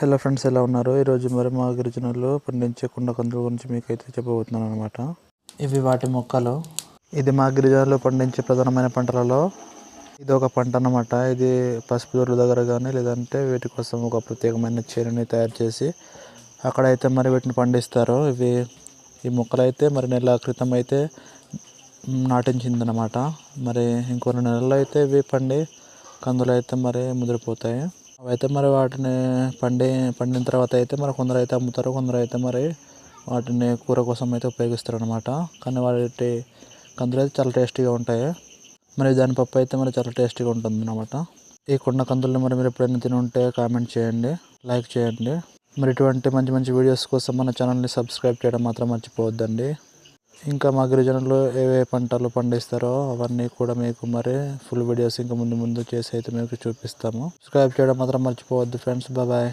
Hello friends ఎలా ఉన్నారు? ఈరోజు మరి మా గిరిజనులు పండించే కుండ కందుల గురించి మీకు అయితే చెప్పబోతున్నాను అనమాట ఇవి వాటి మొక్కలు. ఇది మా గిరిజనులు పండించే ప్రధానమైన పంటలలో ఇది ఒక పంట అన్నమాట. ఇది పసుపు దొరల దగ్గర కానీ లేదంటే వీటి కోసం ఒక ప్రత్యేకమైన చేనుని తయారు చేసి అక్కడైతే మరి వీటిని పండిస్తారు. ఇవి ఈ మొక్కలు అయితే మరి నెల క్రితం అయితే నాటించిందనమాట మరి ఇంకొన్ని నెలల్లో అయితే ఇవి పండి కందులు అయితే మరి ముదిరిపోతాయి. అవైతే మరి వాటిని పండి పండిన తర్వాత అయితే మరి కొందరు అయితే అమ్ముతారు కొందరు అయితే మరి వాటిని కూర కోసం అయితే ఉపయోగిస్తారు అనమాట కానీ వాటి కందులు అయితే చాలా టేస్టీగా ఉంటాయి. మరి దాని పప్పు అయితే మరి చాలా టేస్టీగా ఉంటుంది అనమాట ఈ కొండ కందులను మరి మీరు ఎప్పుడైనా తిని ఉంటే కామెంట్ చేయండి లైక్ చేయండి. మరి ఇటువంటి మంచి మంచి వీడియోస్ కోసం మన ఛానల్ని సబ్స్క్రైబ్ చేయడం మాత్రం మర్చిపోవద్దండి. ఇంకా మా గిరిజనులు ఏవే పంటలు పండిస్తారో అవన్నీ కూడా మీకు మరి ఫుల్ వీడియోస్ ఇంకా ముందు ముందు చేసి అయితే మీకు చూపిస్తాము. సబ్స్క్రైబ్ చేయడం మాత్రం మర్చిపోవద్దు ఫ్రెండ్స్ బాయ్